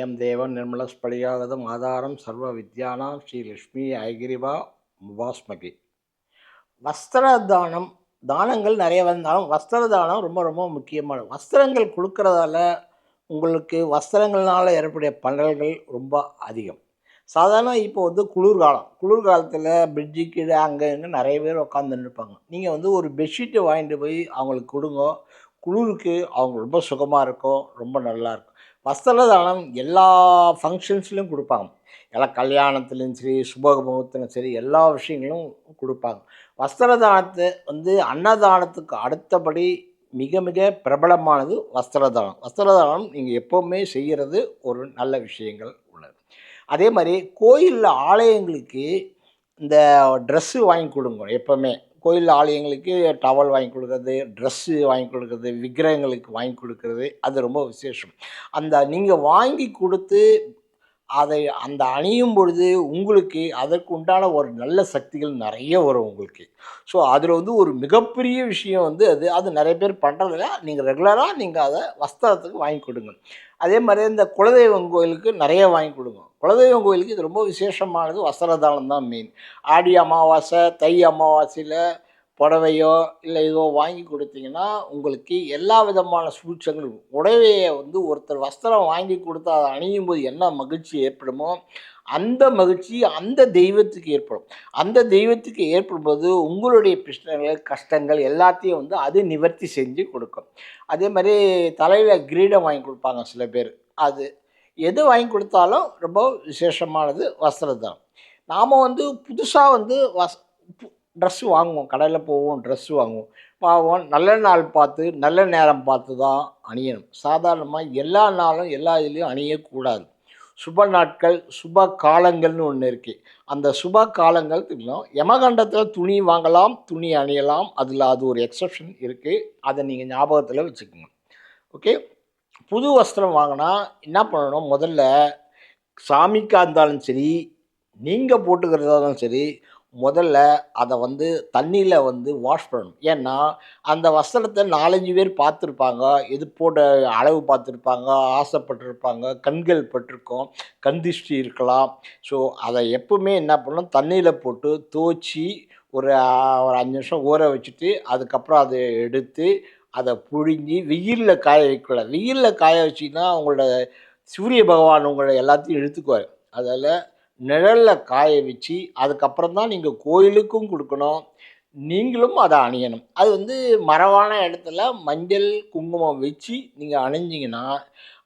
அயம் தேவன் நிர்மலஸ்படியாகதம் ஆதாரம் சர்வ வித்யானாம் ஸ்ரீ லக்ஷ்மி ஐகிரிவா முபாஸ்மகி வஸ்திர தானம் தானங்கள் நிறைய வந்தாலும் வஸ்திர தானம் ரொம்ப ரொம்ப முக்கியமான வஸ்திரங்கள் கொடுக்கறதால உங்களுக்கு வஸ்திரங்கள்னால் ஏற்படைய பலன்கள் ரொம்ப அதிகம். சாதாரண இப்போ வந்து குளிர்காலம். குளிர்காலத்தில் பிரிட்ஜு கீழே அங்கே இங்கே நிறைய பேர் உட்காந்துன்னு இருப்பாங்க. நீங்கள் வந்து ஒரு பெட்ஷீட்டை வாங்கிட்டு போய் அவங்களுக்கு கொடுங்க. குளிருக்கு அவங்க ரொம்ப சுகமாக இருக்கும். ரொம்ப நல்லாயிருக்கும் வஸ்திர தானம் எல்லா ஃபங்க்ஷன்ஸ்லையும் கொடுப்பாங்க. எல்லாம் கல்யாணத்துலேயும் சரி சுபமுகத்திலும் சரி எல்லா விஷயங்களும் கொடுப்பாங்க. வஸ்திர தானத்தை வந்து அன்னதானத்துக்கு அடுத்தபடி மிக மிக பிரபலமானது வஸ்திரதானம். வஸ்திரதானம் நீங்கள் எப்போவுமே செய்கிறது ஒரு நல்ல விஷயங்கள் உள்ளது. அதே மாதிரி கோயிலில் ஆலயங்களுக்கு இந்த ட்ரெஸ்ஸு வாங்கி கொடுங்க எப்போவுமே. கோயில் ஆலயங்களுக்கு டவல் வாங்கி கொடுக்கறது ட்ரெஸ்ஸு வாங்கி கொடுக்குறது விக்கிரகங்களுக்கு வாங்கி கொடுக்குறது அது ரொம்ப விசேஷம். அந்த நீங்கள் வாங்கி கொடுத்து அதை அந்த அணியும் பொழுது உங்களுக்கு அதற்கு உண்டான ஒரு நல்ல சக்திகள் நிறைய வரும் உங்களுக்கு. ஸோ அதில் வந்து ஒரு மிகப்பெரிய விஷயம் வந்து அது அது நிறைய பேர் பண்ணுறதில்ல நீங்கள் ரெகுலராக நீங்கள் அதை வஸ்திரத்துக்கு வாங்கி கொடுங்க. அதே மாதிரி இந்த குலதெய்வம் கோயிலுக்கு நிறைய வாங்கி கொடுங்க. குலதெய்வம் கோயிலுக்கு இது ரொம்ப விசேஷமானது. வஸ்திரதானம் தான் மெயின் ஆடி அமாவாசை தை அமாவாசையில் புடவையோ இல்லை ஏதோ வாங்கி கொடுத்தீங்கன்னா உங்களுக்கு எல்லா விதமான சூழ்ச்சங்களும் உடவையை வந்து ஒருத்தர் வஸ்திரம் வாங்கி கொடுத்து அதை அணியும் போது என்ன மகிழ்ச்சி ஏற்படுமோ அந்த மகிழ்ச்சி அந்த தெய்வத்துக்கு ஏற்படும். அந்த தெய்வத்துக்கு ஏற்படும்போது உங்களுடைய பிரச்சனைகள் கஷ்டங்கள் எல்லாத்தையும் வந்து அது நிவர்த்தி செஞ்சு கொடுக்கும். அதே மாதிரி தலையில் கிரீடம் வாங்கி கொடுப்பாங்க சில பேர். அது எது வாங்கி கொடுத்தாலும் ரொம்ப விசேஷமானது வஸ்திரம் தான் நாம் வந்து புதுசாக வந்து வஸ் ட்ரெஸ்ஸு வாங்குவோம். கடையில் போவோம் ட்ரெஸ்ஸு வாங்குவோம். வாங்குவோம் நல்ல நாள் பார்த்து நல்ல நேரம் பார்த்து தான் அணியணும். சாதாரணமாக எல்லா நாளும் எல்லா இதுலேயும் அணியக்கூடாது. சுப நாட்கள் சுப காலங்கள்னு ஒன்று இருக்குது அந்த சுப காலங்கள் தெரியும் யமகண்டத்தில் துணி வாங்கலாம் துணி அணியலாம். அதில் அது ஒரு எக்ஸப்ஷன் இருக்குது அதை நீங்கள் ஞாபகத்தில் வச்சுக்கோங்க. ஓகே புது வஸ்திரம் வாங்கினா என்ன பண்ணணும்? முதல்ல சாமிக்காக இருந்தாலும் சரி நீங்கள் போட்டுக்கிறதா இருந்தாலும் சரி முதல்ல அதை வந்து தண்ணியில் வந்து வாஷ் பண்ணணும். ஏன்னா அந்த வஸ்திரத்தை நாலஞ்சு பேர் பார்த்துருப்பாங்க. இது போட்ட அளவு பார்த்துருப்பாங்க. ஆசைப்பட்டிருப்பாங்க. கண்கள் பட்டிருக்கோம். கண் திருஷ்டி இருக்கலாம். ஸோ அதை எப்பவுமே என்ன பண்ணணும்? தண்ணியில் போட்டு துவச்சி ஒரு ஒரு அஞ்சு நிமிஷம் ஊற வச்சுட்டு அதுக்கப்புறம் அதை எடுத்து அதை புழிஞ்சி வெயிலில் காய வைக்கக்கூடாது. வெயிலில் காய வச்சிங்கன்னா அவங்களோட சூரிய பகவான் உங்களை எல்லாத்தையும் இழுத்துக்குவார். அதில் நிழலில் காய வச்சு அதுக்கப்புறம் தான் நீங்கள் கோயிலுக்கும் கொடுக்கணும். நீங்களும் அதை அணியணும். அது வந்து மரவான இடத்துல மஞ்சள் குங்குமம் வச்சு நீங்கள் அணிஞ்சிங்கன்னா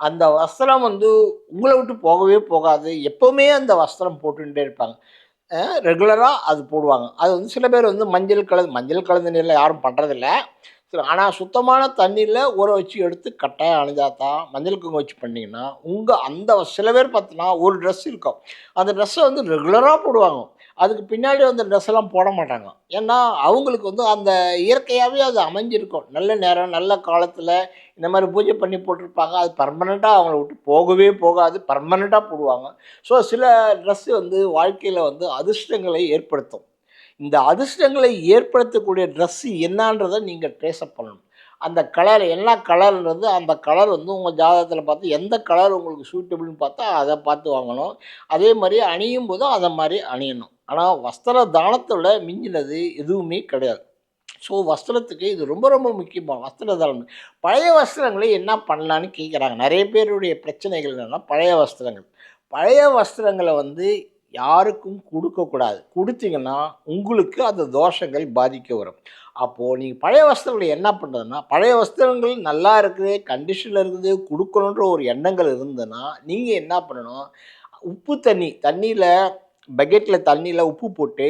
அந்த வஸ்திரம் வந்து உங்களை விட்டு போகவே போகாது. எப்போவுமே அந்த வஸ்திரம் போட்டுகிட்டே இருப்பாங்க. ரெகுலராக அது போடுவாங்க. அது வந்து சில பேர் வந்து மஞ்சள் கலந்து மஞ்சள் கலந்து நீரில் யாரும் பண்ணுறதில்ல ஆனால் சுத்தமான தண்ணியில் ஊற வச்சு எடுத்து கட்டாயம் அணிஞ்சா தான் மஞ்சள் குங்குமம் வச்சு பண்ணிங்கன்னா உங்கள் அந்த சில பேர் பார்த்தீங்கன்னா ஒரு ட்ரெஸ் இருக்கும். அந்த ட்ரெஸ்ஸை வந்து ரெகுலராக போடுவாங்க. அதுக்கு பின்னாடி அந்த ட்ரெஸ் எல்லாம் போட மாட்டாங்க. ஏன்னா அவங்களுக்கு வந்து அந்த இயற்கையாகவே அது அமைஞ்சிருக்கும். நல்ல நேரம் நல்ல காலத்தில் இந்த மாதிரி பூஜை பண்ணி போட்டிருப்பாங்க. அது பர்மனெண்ட்டாக அவங்கள விட்டு போகவே போகாது. பர்மனெண்ட்டாக போடுவாங்க. ஸோ சில ட்ரெஸ்ஸு வந்து வாழ்க்கையில் வந்து அதிர்ஷ்டங்களை ஏற்படுத்தும். இந்த அதிர்ஷ்டங்களை ஏற்படுத்தக்கூடிய ட்ரெஸ்ஸு என்னான்றதை நீங்கள் ட்ரேஸ்அப் பண்ணணும். அந்த கலர் என்ன கலர்ன்றது அந்த கலர் வந்து உங்கள் ஜாதகத்தில் பார்த்து எந்த கலர் உங்களுக்கு சூட்டபிள்னு பார்த்தா அதை பார்த்து வாங்கணும். அதே மாதிரி அணியும் போதும் அதை மாதிரி அணியணும். ஆனால் வஸ்திர தானத்தோட மிஞ்சினது எதுவுமே கிடையாது. ஸோ வஸ்திரத்துக்கு இது ரொம்ப ரொம்ப முக்கியமாக வஸ்திர தானம். பழைய வஸ்திரங்களை என்ன பண்ணலான்னு கேட்குறாங்க நிறைய பேருடைய பிரச்சனைகள் என்னென்னா பழைய வஸ்திரங்கள். பழைய வஸ்திரங்களை வந்து யாருக்கும் கொடுக்கக்கூடாது. கொடுத்தீங்கன்னா உங்களுக்கு அந்த தோஷங்கள் பாதிக்க வரும். அப்போது நீங்கள் பழைய வஸ்திரங்களை என்ன பண்ணுறதுன்னா பழைய வஸ்திரங்கள் நல்லா இருக்குது கண்டிஷனில் இருக்குது கொடுக்கணுன்ற ஒரு எண்ணங்கள் இருந்ததுன்னா நீங்கள் என்ன பண்ணணும்? உப்பு தண்ணி தண்ணியில் பக்கெட்டில் தண்ணியில் உப்பு போட்டு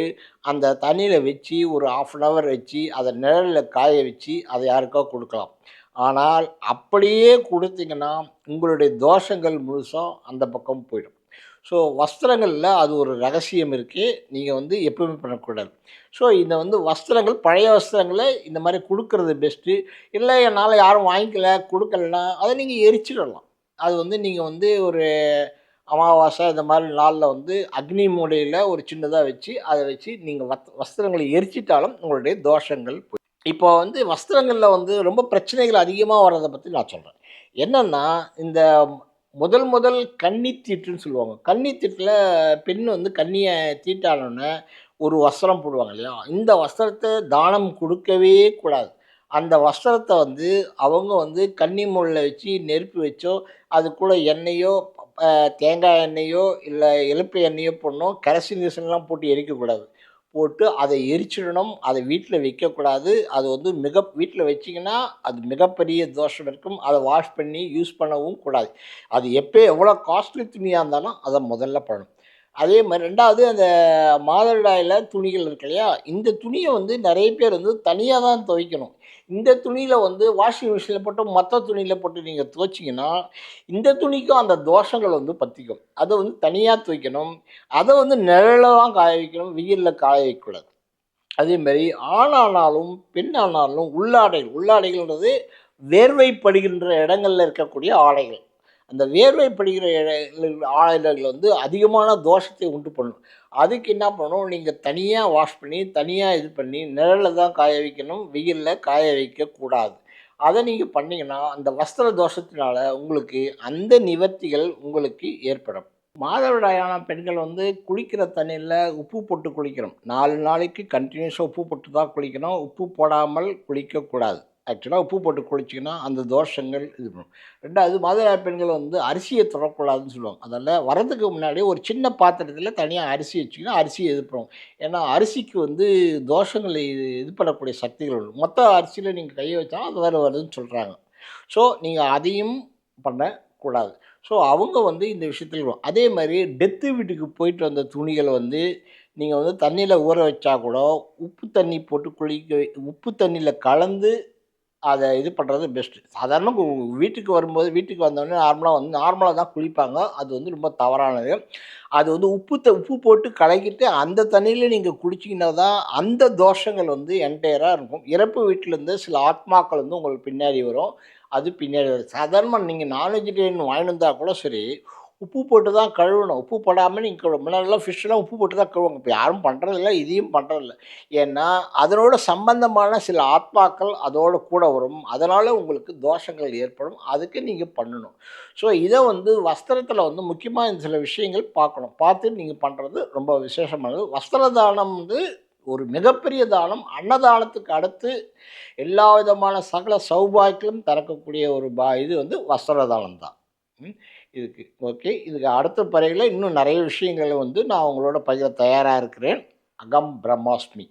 அந்த தண்ணியில் வச்சு ஒரு ஆஃப் அன் ஹவர் வச்சு அதை நிழலில் காய வச்சு அதை யாருக்கோ கொடுக்கலாம். ஆனால் அப்படியே கொடுத்தீங்கன்னா உங்களுடைய தோஷங்கள் முழுசும் அந்த பக்கம் போயிடும். ஸோ வஸ்திரங்களில் அது ஒரு ரகசியம் இருக்குது நீங்கள் வந்து எப்பவுமே பண்ணக்கூடாது. ஸோ இந்த வந்து வஸ்திரங்கள் பழைய வஸ்திரங்களை இந்த மாதிரி கொடுக்கறது பெஸ்ட்டு இல்லை என்னால் யாரும் வாங்கிக்கல கொடுக்கலன்னா அதை நீங்கள் எரிச்சிடலாம். அது வந்து நீங்கள் வந்து ஒரு அமாவாசை இந்த மாதிரி நாளில் வந்து அக்னி மூலையில் ஒரு சின்னதாக வச்சு அதை வச்சு நீங்கள் வத் வஸ்திரங்களை எரிச்சிட்டாலும் உங்களுடைய தோஷங்கள் போய் இப்போ வந்து வஸ்திரங்களில் வந்து ரொம்ப பிரச்சனைகள் அதிகமாக வர்றதை பற்றி நான் சொல்கிறேன் என்னென்னா இந்த முதல் முதல் கன்னி தீட்டுன்னு சொல்லுவாங்க. கன்னி தீட்டில் பெண் வந்து கன்னியை தீட்டானோடனே ஒரு வஸ்திரம் போடுவாங்க இல்லையா? இந்த வஸ்திரத்தை தானம் கொடுக்கவே கூடாது. அந்த வஸ்திரத்தை வந்து அவங்க வந்து கன்னி முள்ளில் வச்சு நெருப்பு வச்சோ அது கூட எண்ணெயோ தேங்காய் எண்ணெயோ இல்லை எலுப்பை எண்ணெயோ போடணும். கரசி நீசன்லாம் போட்டு எரிக்கக்கூடாது. போட்டு அதை எரிச்சிடணும் அதை வீட்டில் வைக்கக்கூடாது. அது வந்து மிக வீட்டில் வச்சிங்கன்னா அது மிகப்பெரிய தோஷம் இருக்கும். அதை வாஷ் பண்ணி யூஸ் பண்ணவும் கூடாது. அது எப்போ எவ்வளோ காஸ்ட்லி துணியாக இருந்தாலும் அதை முதல்ல பண்ணணும். அதே மாதிரி ரெண்டாவது அந்த மாதவிடாயில் துணிகள் இருக்கு இல்லையா? இந்த துணியை வந்து நிறைய பேர் வந்து தனியாக தான் துவைக்கணும். இந்த துணியில் வந்து வாஷிங் மிஷினில் போட்டு மற்ற துணியில் போட்டு நீங்கள் துவைச்சிங்கன்னா இந்த துணிக்கும் அந்த தோஷங்கள் வந்து பற்றிக்கும் அதை வந்து தனியாக துவைக்கணும். அதை வந்து நிழலில் காய வைக்கணும். வெயிலில் காய வைக்கக்கூடாது. அதேமாரி ஆணானாலும் ஆணானாலும் பெண்ணானாலும் உள்ளாடைகள் உள்ளாடைகள்ன்றது வேர்வைப்படுகின்ற இடங்களில் இருக்கக்கூடிய ஆடைகள். அந்த வேர்வை படுகிற ஆடைகள் வந்து அதிகமான தோஷத்தை உண்டு பண்ணும். அதுக்கு என்ன பண்ணணும்? நீங்கள் தனியாக வாஷ் பண்ணி தனியாக இது பண்ணி நிழலில் தான் காய வைக்கணும் வெயிலில் காய வைக்கக்கூடாது அதை நீங்கள் பண்ணிங்கன்னா அந்த வஸ்திர தோஷத்தினால உங்களுக்கு அந்த நிவர்த்திகள் உங்களுக்கு ஏற்படும். மாதவிடாயான பெண்கள் வந்து குளிக்கிற தண்ணியில் உப்பு போட்டு குளிக்கணும். நாலு நாளைக்கு கண்டினியூஸாக உப்பு போட்டு தான் குளிக்கணும். உப்பு போடாமல் குளிக்கக்கூடாது ஆக்சுவலாக உப்பு போட்டு குளிச்சிங்கன்னா அந்த தோஷங்கள் இது பண்ணும். ரெண்டாவது மாதவிடாய் பெண்கள் வந்து அரிசியை தொடக்கூடாதுன்னு சொல்லுவாங்க. அதில் வரதுக்கு முன்னாடி ஒரு சின்ன பாத்திரத்தில் தனியாக அரிசி வச்சிங்கன்னா அரிசியை இது பண்ணுவோம் ஏன்னா அரிசிக்கு வந்து தோஷங்களை இது இது பண்ணக்கூடிய சக்திகள் உண்டு. மொத்த அரிசியில் நீங்கள் கையை வச்சாலும் அது வேறு வருதுன்னு சொல்கிறாங்க ஸோ நீங்கள் அதையும் பண்ணக்கூடாது. ஸோ அவங்க வந்து இந்த விஷயத்தில் அதே மாதிரி டெத்து வீட்டுக்கு போயிட்டு வந்த துணிகளை வந்து நீங்கள் வந்து தண்ணியில் ஊற வச்சா கூட உப்பு தண்ணி போட்டு குளிக்க உப்பு தண்ணியில் கலந்து அதை இது பண்ணுறது பெஸ்ட்டு சாதாரண வீட்டுக்கு வரும்போது வீட்டுக்கு வந்தோடனே நார்மலாக வந்து நார்மலாக தான் குளிப்பாங்க. அது வந்து ரொம்ப தவறானது. அது வந்து உப்பு த உப்பு போட்டு கலக்கிட்டு அந்த தண்ணியில் நீங்கள் குடிச்சிங்கன்னா தான் அந்த தோஷங்கள் வந்து என்டையராக இருக்கும். இறப்பு வீட்டிலேருந்து சில ஆத்மாக்கள் வந்து உங்களுக்கு பின்னாடி வரும். அது பின்னாடி வரும். சாதாரணமாக நீங்கள் நான்வெஜிடேரியன் வாங்கிட்டு வந்தால் கூட சரி உப்பு போட்டு தான் கழுவணும். உப்பு போடாமல் நீங்கள் முன்னாடிலாம் ஃபிஷ்ஷெலாம் உப்பு போட்டு தான் கழுவுங்க இப்போ யாரும் பண்ணுறதில்ல இதையும் பண்ணுறதில்ல ஏன்னா அதனோட சம்பந்தமான சில ஆத்மாக்கள் அதோட கூட வரும். அதனால் உங்களுக்கு தோஷங்கள் ஏற்படும். அதுக்கு நீங்கள் பண்ணணும். ஸோ இதை வந்து வஸ்திரத்தில் வந்து முக்கியமாக இந்த சில விஷயங்கள் பார்க்கணும். பார்த்து நீங்கள் பண்ணுறது ரொம்ப விசேஷமானது. வஸ்திர தானம் வந்து ஒரு மிகப்பெரிய தானம். அன்னதானத்துக்கு அடுத்து எல்லா விதமான சகல சௌபாக்கியம் திறக்கக்கூடிய ஒரு பா இது வந்து வஸ்திர தானம் தான் இதுக்கு. ஓகே இதுக்கு அடுத்த பறையில் இன்னும் நிறைய விஷயங்களை வந்து நான் உங்களோட பகிர தயாராக இருக்கிறேன். அகம் பிரம்மாஸ்மி.